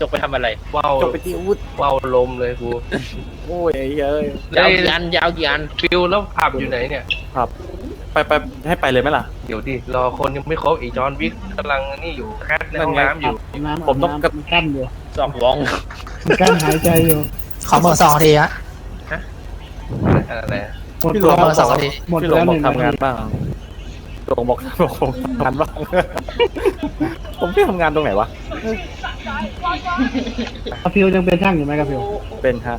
จกไปทำอะไรว้าวจบไปที่อาวุธว้าวลมเลยกูโอ้ยไอ้เอ้ยยาวกี่อันยาวกี่อันฟิลแล้วผับอยู่ไหนเนี่ย ไปไปให้ไปเลยไหมล่ะ เดี๋ยวดิรอคนยังไม่ครบอีกจอห์นวิกกำลังนี่อยู่แคทในห้องน้ำอยู่ น้ำผมต้องน้ำมันกั้นอยู่สองวอง มันกั้นหายใจอยู่ขอเบอร์สองทีฮะ อะไรหมดพี่ขลองแล้วเบอร์สองที หมดพี่หลแล้งวบหอกนึ่งทำงานนาทีบ้างหลงบอกผมทำงานบ้าง ผมพี่ทำงานตรงไหนวะ กาฟิวยังเป็นช่างอยู่ไหมกาฟิวเป็นฮะ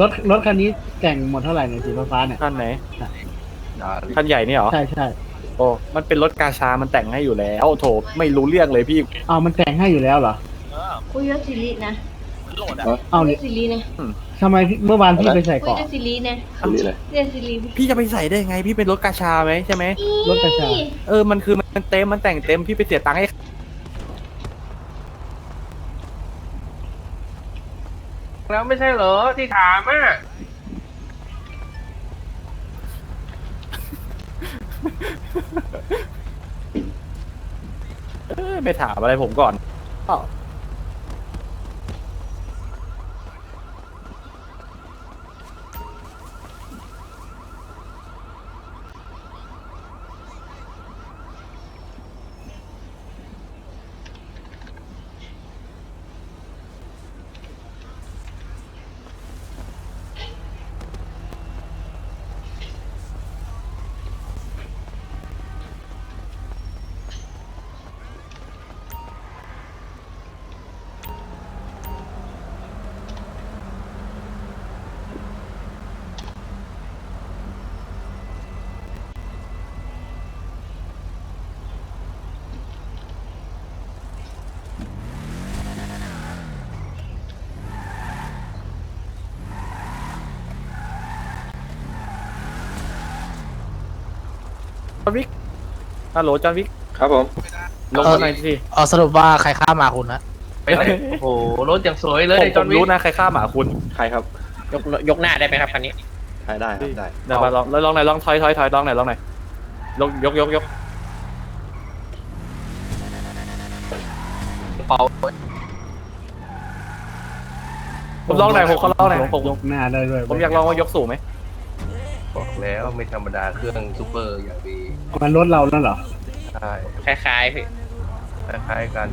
รถรถคันนี้แต่งหมดเท่าไหร่ในยสีฟ้าๆเนี่ยท่านไหนด่าดิท่านใหญ่นี่เหรอใช่ใช่โอ้มันเป็นรถกาชามันแต่งให้อยู่แล้วโถไม่รู้เรื่องเลยพี่เอามันแต่งให้อยู่แล้วเหรอคุยกับซิรินะเอาคุยเนี่ยกับซิรินะทำไมพี่เมื่อวานพี่ไปใส่คุยเกาะกับซิรินะเรียกซิริพี่จะไปใส่ได้ไงพี่เป็นรถกาชาไหมใช่ไหมรถกระชา เออมันคือมันเต็มมันแต่งเต็มพี่ไปเสียตังค์ให้ แล้วไม่ใช่เหรอที่ถามอะเออไม่ถามอะไรผมก่อนอ้าว จอห์นวิกฮัลโหลจอห์นวิกครับผม ลงมาหน่อยสิเอาสรุปว่าใครฆ่าหมาคุณนะไปไหนโอ้โหรถยังสวยเลยผมจผอห์นมวิรู้กนะใครฆ่าหมาคุณใครครับยกยกหน้าได้ไหมครับคันนี้ ใครได้ครับได้ เดี๋ยวมาลองแล้วลองหน่อยลองถอยถอยถอยลองหน่อยลองหน่อยลองยกยกยกเป่าผมลองหน่อยผมขอลองหน่อยผมยกหน้าได้ด้วยผมอยากลองว่ายกสูงไหม บอกแล้วไม่ธรรมดาเครื่องซูเปอร์อย่างดีมันรถเรานั่นเหรอ ใช่คล้ายๆพี่คล้ายๆกัน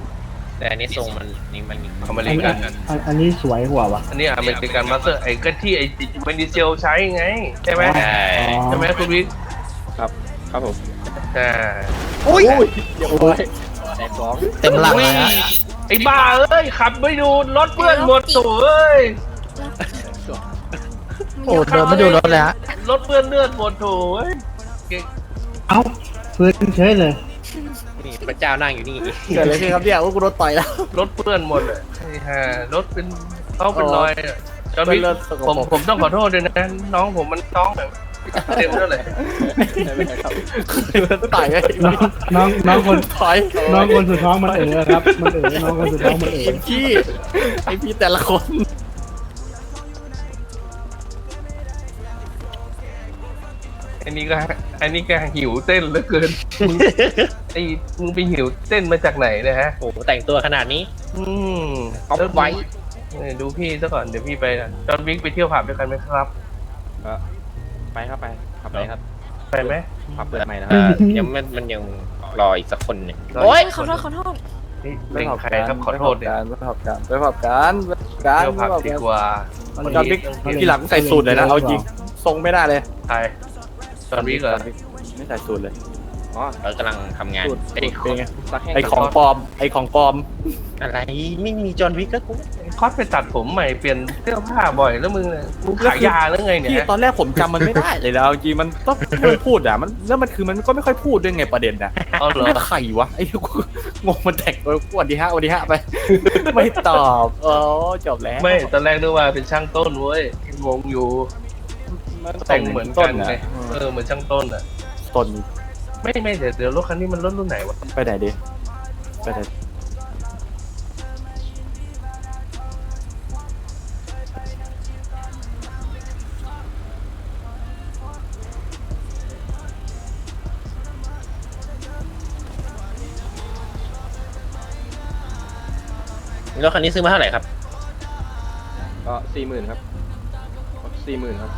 แต่อันนี้ทรงมันนี่มันอเมอันรินี้กัน อันอันนี้สวยกว่าวะอันนี้อเมริกันมาสเตอร์ไอ้ก็ที่ไอ้เวนดิเซลใช้ไง ใช่ไหมใช่ใช่ไหมคุณวิกครับผมอ่าอุ้ยแตกสองเต็มหลังเลยฮะไอ้บ้าเอ้ยขับไม่ดูรถเพื่อนหมดตัวเอ้ย โอ้เดินไม่ดูรถเลยฮะรถเพื่อนเลือดหมดโถเอ้ยเอ้าฟื้นเฉยเลยนี่พระเจ้านั่งอยู่นี่เกิดอะไรขึ้นครับเนี่ยโอ้กูโดนต่อยแล้ว รถเพื่อนหมดเลยไอ้ห่ารถเป็นเขาเป็นรอยอะจอห์นวิกเลือดสกผมปรกผมต้องขอโทษด้วยนะ น้องผมมันน้องแบบเต็มแล้วเลยต่อยไอ้น้องน้องน้องคนถอยน้องคนสุดท้องมันเอ๋อครับ มันเอ๋อน้องคนสุดท้องมันเอ๋อไอ้พี่ไอ้พี่แต่ละคน อันนี้ก็อันนี้ก็หิวเต้นเหลือเกินมึงไอ้มึงไปหิวเต้นมาจากไหนเนะฮะ โอ้โหแต่งตัวขนาดนี้อืมเอาไว้ เออดูพี่ซะก่อนเดี๋ยวพี่ไปนะจอห์นวิกไปเที่ยวผับด้วยกันไหมครับ ไปครับไปขับไปครับไปไหมขับเปิดใหม่นะคเอรับ อยังมันมันยังรออีกสักคนหนึ่งรอโอ้ยอีกขอโทษขอโทษนี่เป็นใครครับขอโทษเนี่ยไปผับกันไปผับกันไปผับกันเที่ยวผับดีกว่าจอห์นวิกที่หลังใส่สูตรเลยนะ เอาจริงทรงไม่ได้เลย ใคร จอห์นวิกเหรอไม่ใส่สูตรเลยอ๋อเรากำลังทำงานสูตรไอ้ขเป็อนงไงซักแห้งไอของปลอมไอของปลอมอะไรไม่มีจอห์นวิกก็กูคอสไปตัดผมใหม่เปลี่ยนเสื้อผ้าบ่อยแล้วมึงเนี่ยมึงขายยาแล้วไงเนี่พี่ยตอนแรกผมจำมันไม่ได้เลยแล้วจริงๆมันต้องพูดอะมันแล้วมันคือมันก็ไม่ค่อยพูดด้วยไงประเด็นนะเอาเหรอไม่ใครวะไอ้ที่กูงงมันแต่งตัวสวัสดีฮะสวัสดีฮะไป ไม่ตอบอ๋อจบแล้วไม่ตอนแรกนึกว่าเป็นช่างต้นเว้ยงงอยู่ มันแต่งเหมือนต้กันนะไงเออเหมือนช่างต้นอะต้นไม่ไม่เดี๋ยวเดี๋ยวรถคันนี้มันรถรุ่นไหนวะไปไหนดีไปไหนรถคันนี้ซื้อมาเท่าไหร่ครับก็สี่หมื่นครับสี่หมื่นครับ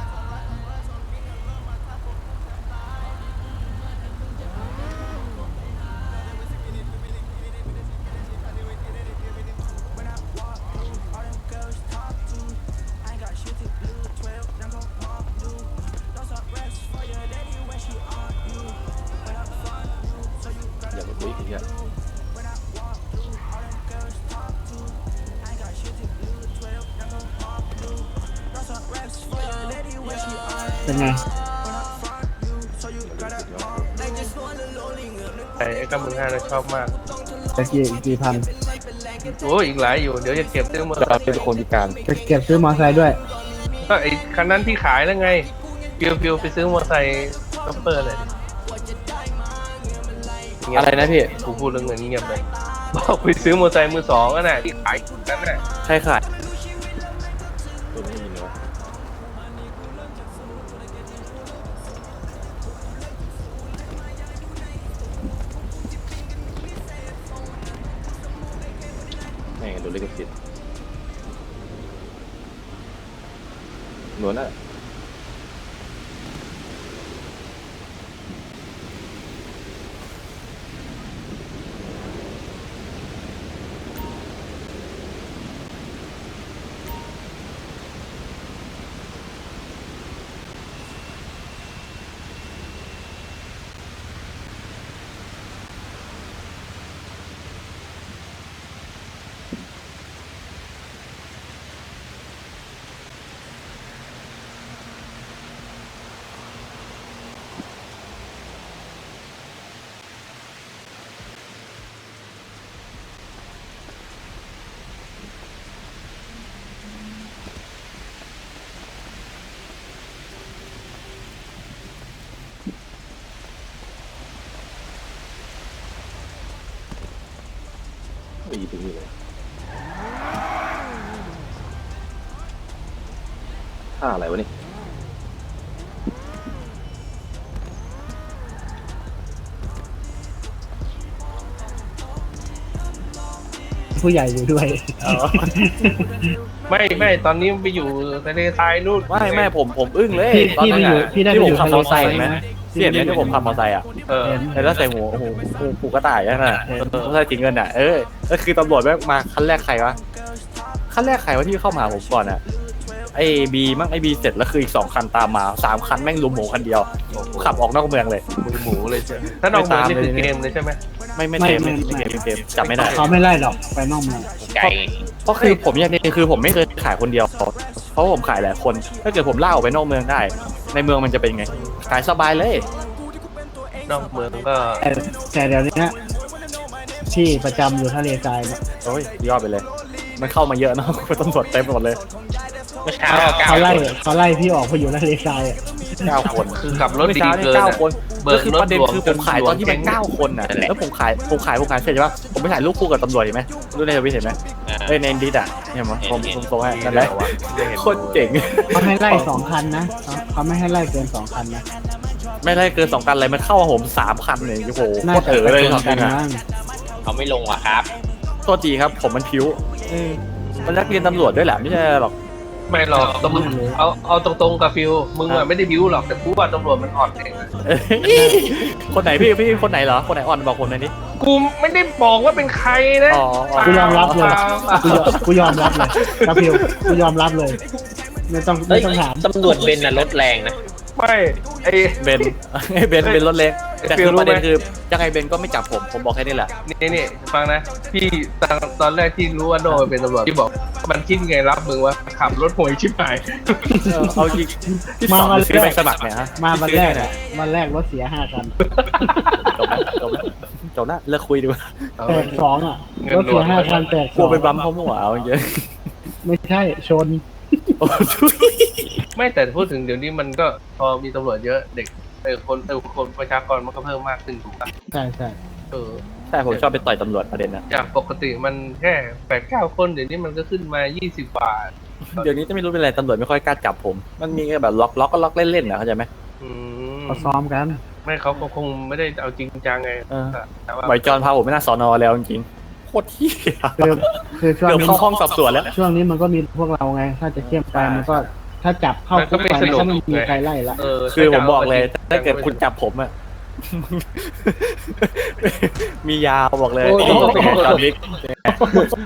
เป็นไงไอ้ไอ้เก้าหมื่นห้าชอบมากตะกี้กี่พันโอ้ยอีกหลายอยู่เดี๋ยวจะเก็บซื้อมาเราเป็นคนพิการจะเก็บซื้อมอเตอร์ไซค์ด้วย ก็ไอ้คันนั้นที่ขายแล้วไงฟิวฟิวไปซื้อมอเตอร์ไซค์ซัปเปอร์เลยดิอะไรนะพี่กูพูดเรื่องเงินเงียบเลยบอกไปซื้อมอเตอร์ไซค์มือสองอะน่ะที่ขายอยู่นั่นน่ะใช่ค่ะตั ตรงนี้เลยท่าอะไรวะนี่ผู้ใหญ่อยู่ด้วย ไม่ไม่ตอนนี้มันไปอยู่ทะเลทรายนู่นไม่ไม่ผมผมอึ้งเลยพี่ตอนพี่นั้ไปนอยู่อะพี่ได้ที่ไปผอมยู่ขับมอเตอร์ไซค์ทะเห็นเลไหมท รายพี่เห็นไหมที่ผมขับมอเตอร์ไซค์อะเออเห็นแล้วใส่หัวโอ้โหผูผูกระต่ายนั่นน่ะมอเตอร์ไซค์สีเงินอะเออก็คือตำรวจแม่งมาคันแรกใครวะคันแรกใครวะที่เข้ามาหาผมก่อนอะไอ้บีมั่งไอ้บีเสร็จแล้วคืออีกสองคันตามมาสามคันแม่งลุมหมูคันเดียว ขับออกนอกเมืองเลย มือหมูเลยใช่ไหมถ้าน้องมือนี่คือเกมเลยใช่ไหม ไม่ไม่เต็มไม่ไม่เกมไม่เต็มจับไม่ได้เขาไม่ไล่หรอกไปนอกเมืองไก่เพราะคือผมอย่างนี้คือผมไม่เคยขายคนเดียว เพราะผมขายหลายคน ถ้าเกิดผมล่าออกไปนอกเมืองได้ ในเมืองมันจะเป็นไง ขายสบายเลย นอกเมืองก็แต่แต่เดี๋ยวนี้ที่ประจำอยู่ทะเลทรายเนี่ยโอ้ยยอดไปเลย มันเข้ามาเยอะเนาะเป็นตำรวจเต็มไปหมดเลยเมื่อเช้าเก้าเขาไล่คนเขาไล่พี่ออกไปอยู่ทะเลทรายอะเก้าคนคือขับรถเมื่อดีเช้านี่เกินเก้าอะคน เบิก็กคือรถประเด็นหลวงคือผมขายตอนที่มันจนหลวงเก้าคนน่ะแล้วผมขายผมขายผมขายเสร็จใช่ปะผมไปถ่ายรูปคู่กับตำรวจเห็นไหมรู้ในทวิตเห็นไหมอ่าเอ้ยในดิสอะเนี่ยมั้งผมผมส่งให้นั่นแหละไม่เห็นโคตรเจ๋งเขาให้ไล่สองคันนะเขาไม่ให้ไล่เกินสองคันนะไม่ได้เกินสองคันเลยมันเข้ามาผมสามคันเลยโอ้โหโคน่าตรจะเอ๋อไปเลยชสอนงกัคันนอะมั้งเขาไม่ลงอะครับโทษทีครับ ผมมันผิวอืมมันนักเรียนตำรวจด้วยแหละไม่ใช่หรอก ไม่หรอกตำรวจเอาเอาตรงๆกับฟิวมึงอะไม่ได้บิ้วหรอกแต่กูว่าตำรวจมันอ่อนเองอะเอ้ยคนไหนพี่พี่คนไหนเหรอคนไหนอ่อนบอกคนหน่อยดิกูไม่ได้บอกว่าเป็นใครนะอ๋ออ๋อ กูยอมรับเลยปากูยอมกูยอมรับเลยกระพิวกูยอมรับเลย ไม่ต้องเฮ้ไม่ยต้องถามตำรวจเบนน่ะรถแรงนะ ไม่ไอ เบนเบนเบนรถเล็กเอ้ยแต่ฟิคืลอรู้ประเด็นไหมคือยังไงเบนก็ไม่จับผม ผมบอกแค่นี้แหละ นี่นี่ฟังนะพี่ตอนตอนแรกที่รู้ว่าโดนเป็นตำรวจพี่บอก มันคิดไงรับมึงว่าขับรถห่วยชิบหายเออเอาจริงที่สมาอนวันซื้อแรไปกสมัครเนี่ยฮะมาวันแรกเนี่อะยวันแรกรถเสียห้าคันจบแล้วจบแล้วจบแล้วเลิกคุยดีกว่าแตกสองอะเงินรถเสียหลวงห้าคันแตกกสลัอวงไปบัมเขามั่วเอาอย่างเงี้ยไม่ใช่ชนโอ้ย ไม่แต่พูดถึงเดี๋ยวนี้มันก็พอมีตำรวจเยอะเด็กเออคนเออคนประชากรมันก็เพิ่มมากขึ้นถูกปะใช่ใช่เออใช่ผมชอบไปต่อยตำรวจประเด็นนะจากปกติมันแค่แปดเก้าคนเดี๋ยวนี้มันก็ขึ้นมายี่สิบกว่าเดี๋ยวนี้จะไม่รู้เป็นไรตำรวจไม่ค่อยกล้าจับผม มันมีแค่แบบล็อกล็อกก็ล็อกเล่นๆนะเข้าใจไหมอืมเขาซ้อมกัน ไม่เขาก็คงไม่ได้เอาจริงจังไงเออ แต่ว่าบ่อยจอนพาผมไม่น่าสอนอแล้วจริงๆโคตรที่คือคือช่วงเกือบนี้เข้าห้องสอบสวนแล้ว ช่วงนี้มันก็มีพวกเราไง ถ้าจะเข้มไปมันก็ถ้าจับเข้าคุกไปมันก็ไม่มีใครไล่ละเออคือผมบอกเลย ถ้าเกิดคุณจับผมอะมียาวบอกเลยโอ้ย จาวิก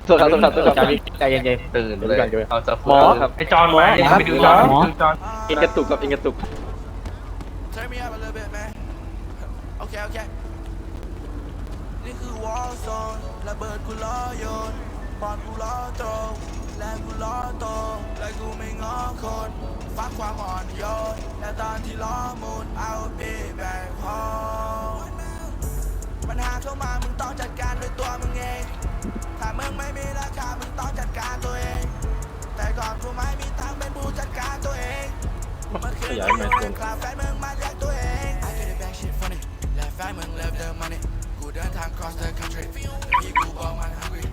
ตัวครับตัวครับตัวคจารับวิกใจเย็นตื่นเดี๋ยวเลยก่อนเดี๋ยวก่อนเอาจะหมอครับไอจอนมาหมอครับไปดูจอนหมอดูจอนอินกระตุกครับอินกระตุก Turn me up a little bit, man. Okay, okay. วอ wall zone ระเบิดกูล้อโยนบอลกูล้อตรงแรงกูล้อโตและกูไม่ง้อคนฟักความอ่อนโยนและตอนที่ล้อมุนเอาปีแบกฮอปัญหาเข้ามามึงต้องจัดการด้วยตัวมึงเอง ถ้ามึงไม่มีราคามึงต้องจัดการตัวเอง แต่ก่อนกูไม่มีทางเป็นผู้จัดการตัวเองเมื่อคืนกูอยู่ในคลับแฟนมึงมาเรียกตัวเอง I get it back shit funny และแฟนมึง love the money กู เดินทาง cross the country พี่กูบอกมัน hungry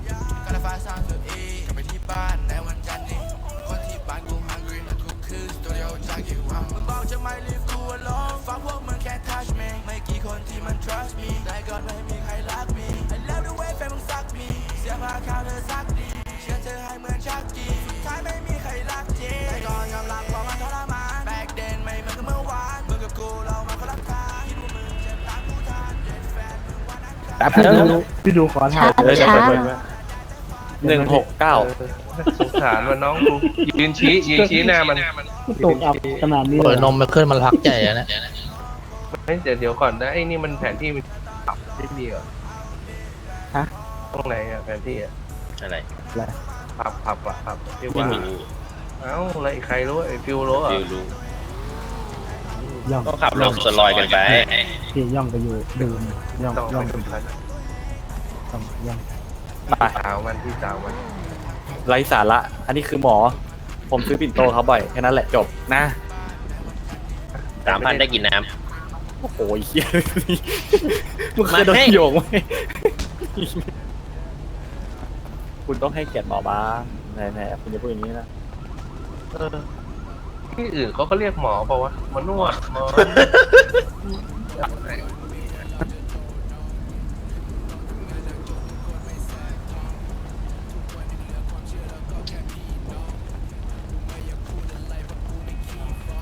ก็เลยฟ้าสร้างตัวเองกลับไปที่บ้านในวันจันทร์นี้คนที่บ้านกู hungry กูคือ studio junkie ว้ามึงบอกจะไม่ leave กู alone ฟังพวกมึงแค่ ป๊บพี่นึงดูพี่ดูขอถ่ายเออเดี๋ยวเปิดเปิดเปิดหนึ่งหกเก้าสงสารมันน้องกูยืนชี้ยืนชี้หน้ามันตกอับขนาดนี้เปิดเลยนมไปขึ้นมันพักใจอะนะเฮ้ยเดี๋ยวเดี๋ยวก่อนนะไอ้นี่มันแผนที่มันปรับไม่มีเหรอฮะตรงไหนอะแผนที่อะอะไรปรับปรับปรับปรับที่ไม่ว่ารู้เอ้าอะไรใครรู้ไอ้ฟิวรู้อะฟิวรู้ ย่องก็ขับลงสลอยกันไปพี่ย่องไปอยู่ดูย่องต้องย่ไปองสำคัญต้องย่องไปสาวมันที่สาวมันไร้สาระ อันนี้คือหมอ ผมซื้อปิ่นโตเขาบ่อยแค่นั้นแหละจบนะ สามพันได้กินน้โอ้โหเฮียมึงเคยโดนโยงไหมคุณต้องให้เกียรติหมอบ้างไหนๆคุณจะพูดอย่างนี้นะ เออ ที่อื่นเขาก็เรียกหมอเปล่าวะหมอนวดหมอ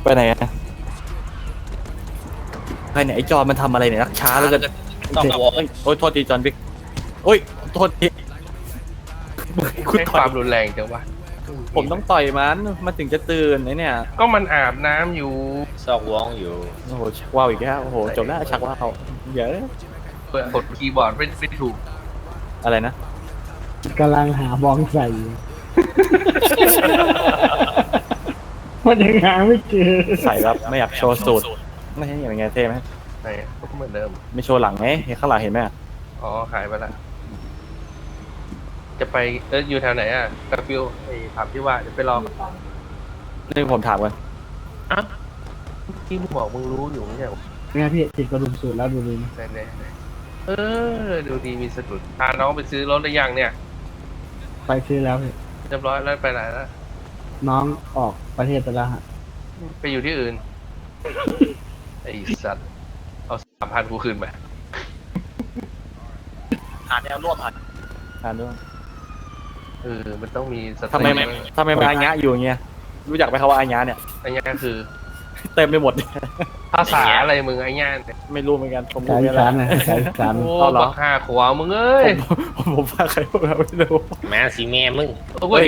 ไปไหนอะใครเนี่ยไอ้จอมันทำอะไรเนี่ยนักช้าแล้วกันำต้องวอล์กเอ้ยโอ้ยโทษทีจอห์นบิ๊กโอ้ยโทษทีคุณให้ต่ควาอยมรุนแรงจังวะ ผมต้องต่อยมันมันถึงจะตื่นไอ้เนี่ยก็มันอาบน้ำอยู่ซอกวองอยู่โอ้โหชักว่าวอีกแล้วโอ้โหจบแล้วชักว่าวเยอะเปิดกดคีย์บอร์ดไม่ไม่ถูกอะไรนะกำลังหาบองใส่อยู่ มันยังหาไม่เจอใส่แบบไม่อยากโชว์สูตรไม่ใช่อย่างไงเท่ไหมไหนก็เหมือนเดิมไม่โชว์หลังไงเห็นข้างหลังเห็นไหมอะอ๋อหายไปละ จะไปเอออยู่แถวไหนอะกาฟิวไอ้ถามที่ว่าเดี๋ยวไปรอนี่ผมถามกันที่มึงบอกมึงรู้อยู่ไม่ใช่เหรอเนี่ยพี่ติดกระดุมสูตรแล้วดูดิไหนไหนไหนเออ ดูดีมีสะดุดพาน้องไปซื้อรถหรือยังเนี่ยไปซื้อแล้วพี่เรียบร้อยแล้วไปไหนแล้วน้องออกประเทศไปแล้วฮะไปอยู่ที่อื่น ไอ้สัตว์เอาสามพันกูคืนไปหาแนวร่วมหาด้วย เออ มันต้องมีสติทำไมไม่ทำไมมาอายะอยู่อย่างเงี้ย รู้จักไหมเขาว่าอายะเนี่ย ไอ้เงี้ยคือเต็มไปหมด ภาษาอะไรมึงไอ้เงี้ยเนี่ยไม่รู้เหมือนกันผมสารู้ยแค่สานั้รนนะสายสารโอ้เอาเหรอ บักห้าขวามึงเอ้ยผมผมว่าใครพูดมาไม่รู้แม่สีแม่มึง โอ้ย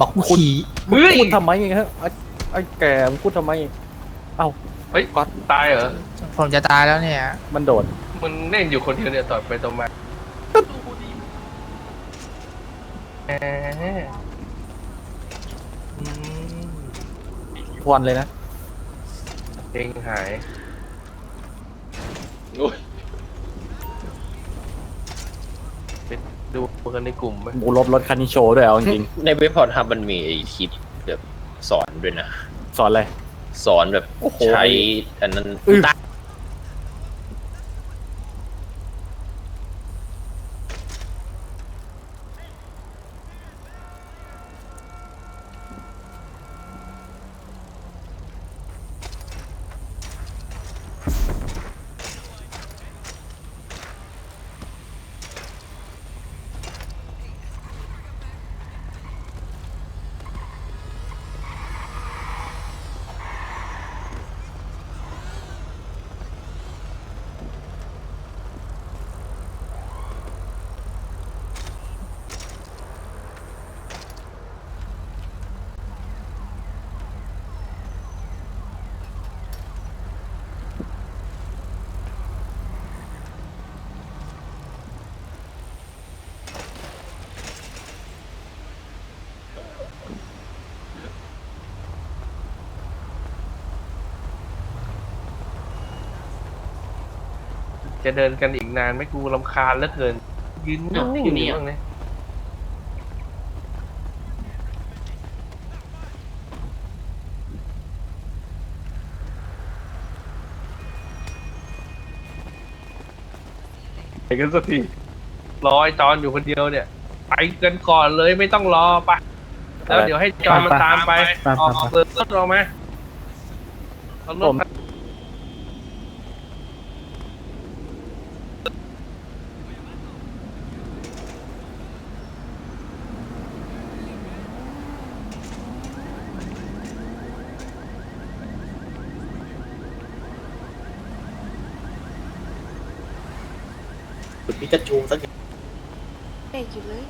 บอกขี่เฮ้ยพูดทำไมไงฮะไอ้ไอ้แกมึงพูดทำไมเอ้าเฮ้ยตายเหรอ ผมจะตายแล้วเนี่ย มันโดด มึงเล่นอยู่คนเดียวเนี่ยต่อไปต่อมา แหมอืมทวนเลยนะเพลงหาย โอ้ยไปดูกันในกลุ่มไหมหมูลบรถคันนี้โชว์ด้วยเอาจริงในเว็บพอร์ทับมันมีไอ้คลิปแบบสอนด้วยนะ ๆสอนอะไรสอนแบบโอ้โห ใช้อันนั้นอื้อตั้ง จะเดินกันอีกนานไหม่กูลำคาญเหลือเกิน ยืนนิ่งๆอยู่บ้างเนี่ยไปกันสักทีรอไอ้จอนอยู่คนเดียวเนี่ย ไปกันก่อนเลยไม่ต้องรอไปะแล้วเดี๋ยวให้จอนมันตามไปไปไปออกเปิดรถออกมาเอารถ มาพิกาจูสักเด็กอยู่เลย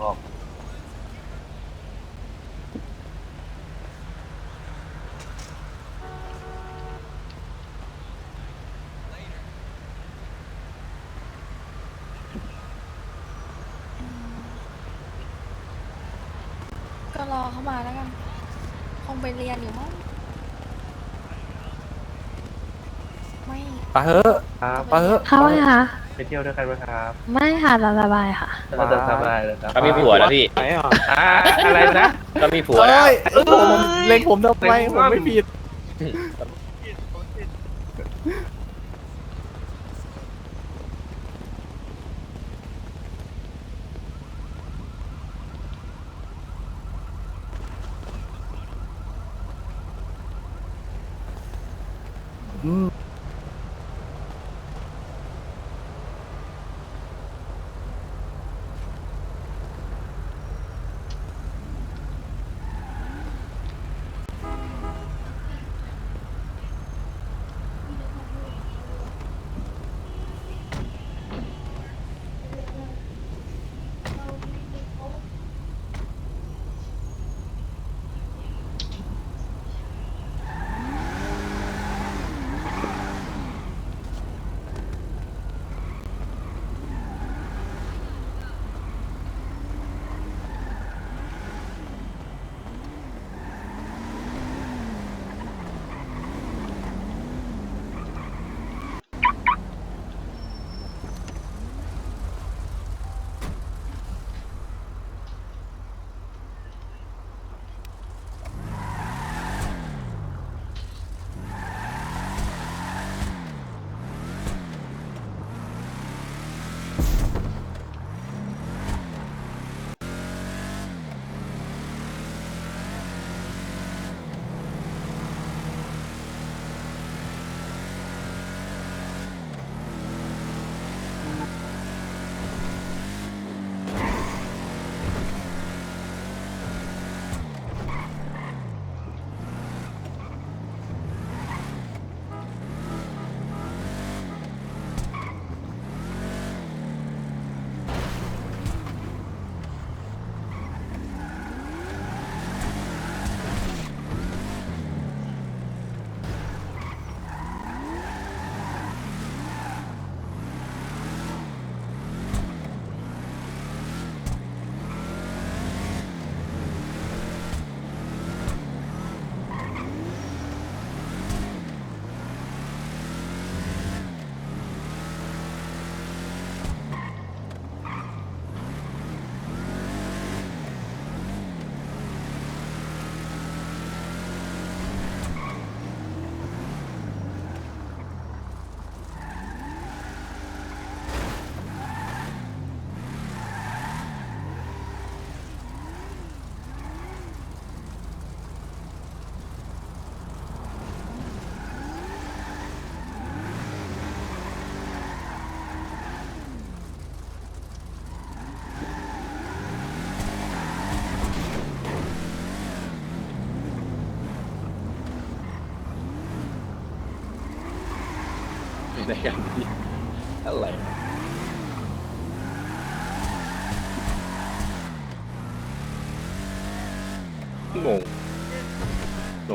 ออกก็รอเข้ามาแล้วกัน คงไปเรียนอยู่มั้ง ไม่ไปเถอะครับไปเถอะค่ะว่าไงคะไปเที่ยวด้วยกันไหมครับไม่ค่ะเราสบายค่ะเราจะสบายเลยครับก็มีผัวแล้วพี่ไหนอะอ่าอะไรนะก็มีผัวแล้วเอ้ยเอ้ยผมเล็งผมทำไมผมไม่ผิด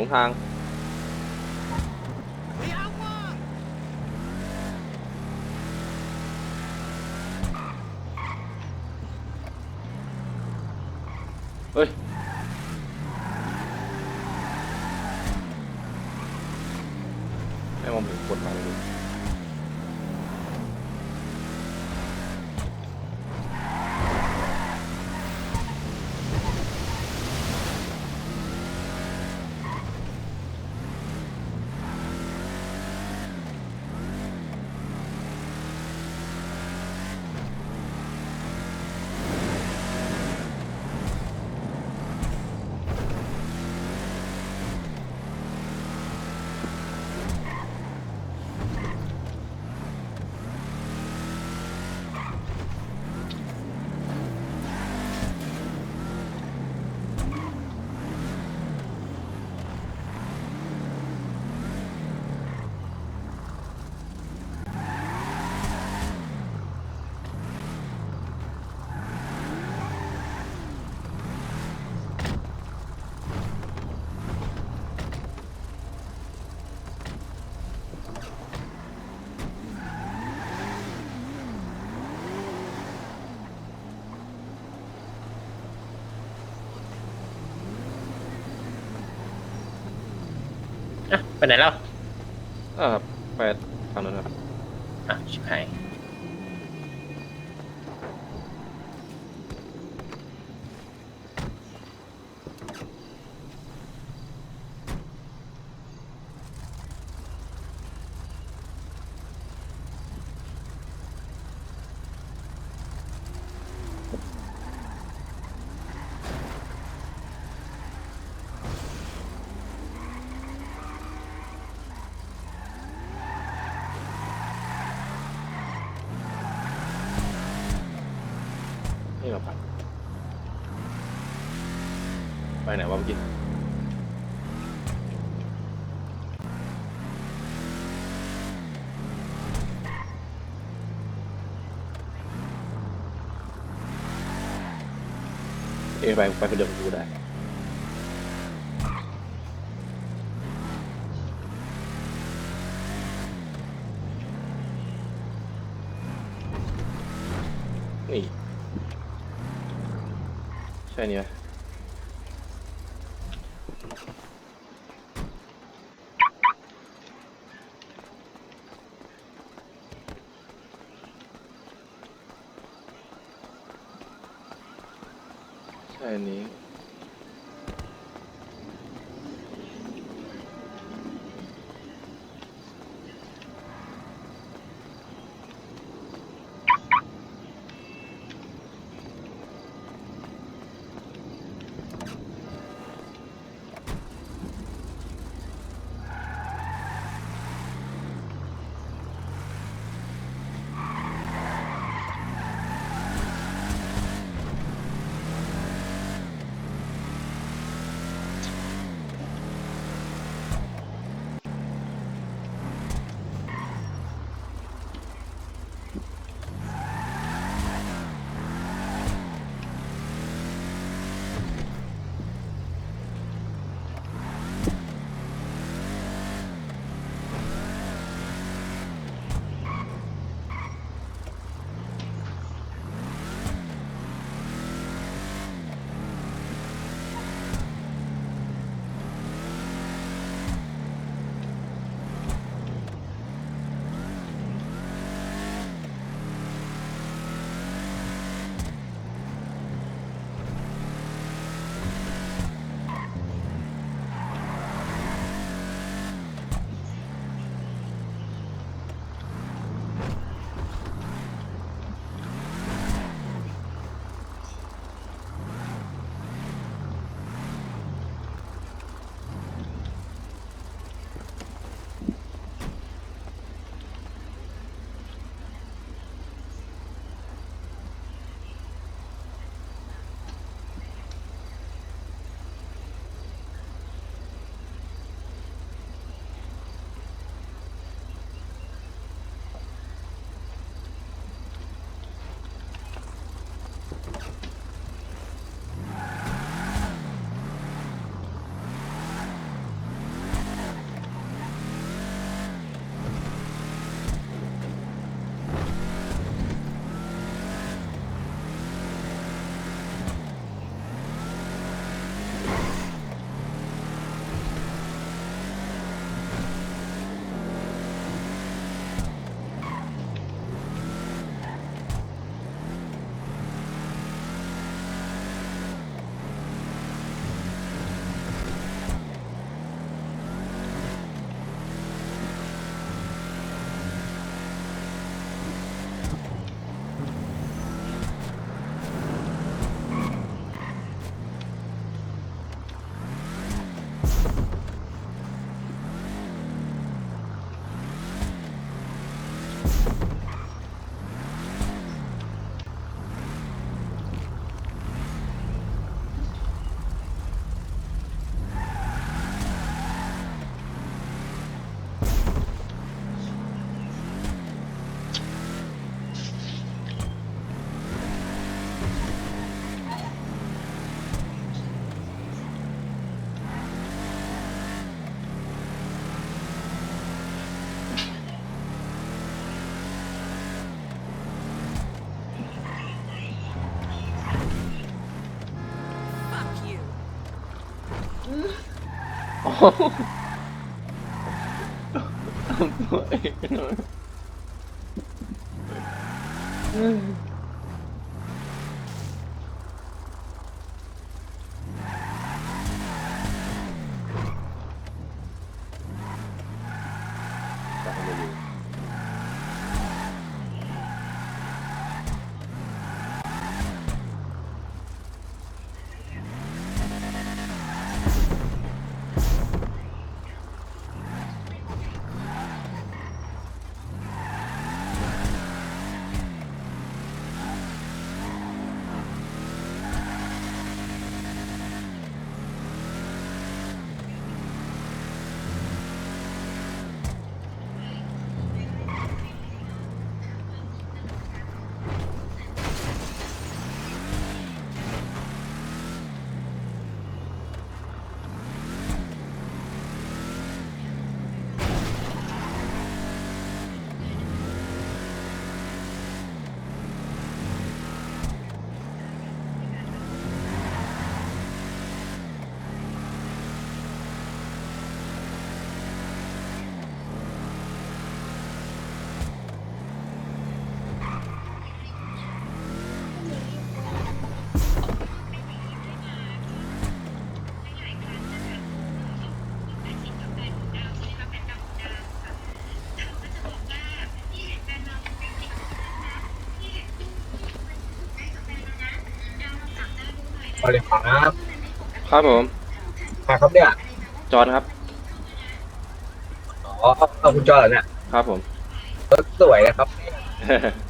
งทาง เฮ้ย ไปไหนแล้วอ่าครับไปฝั่งนั้นครับ อะ ชิบหาย ไปไหนวะเมื่อกี้เอไปไปคนเดียวกูได้ นี่ ใช่เนี่ย ใช่ ตัวเอง ครับครับผมใครครับเนี่ยจอห์นครับ อ๋อเอาคุณจอเหรอเนี่ยครับผมรถสวยนะครับค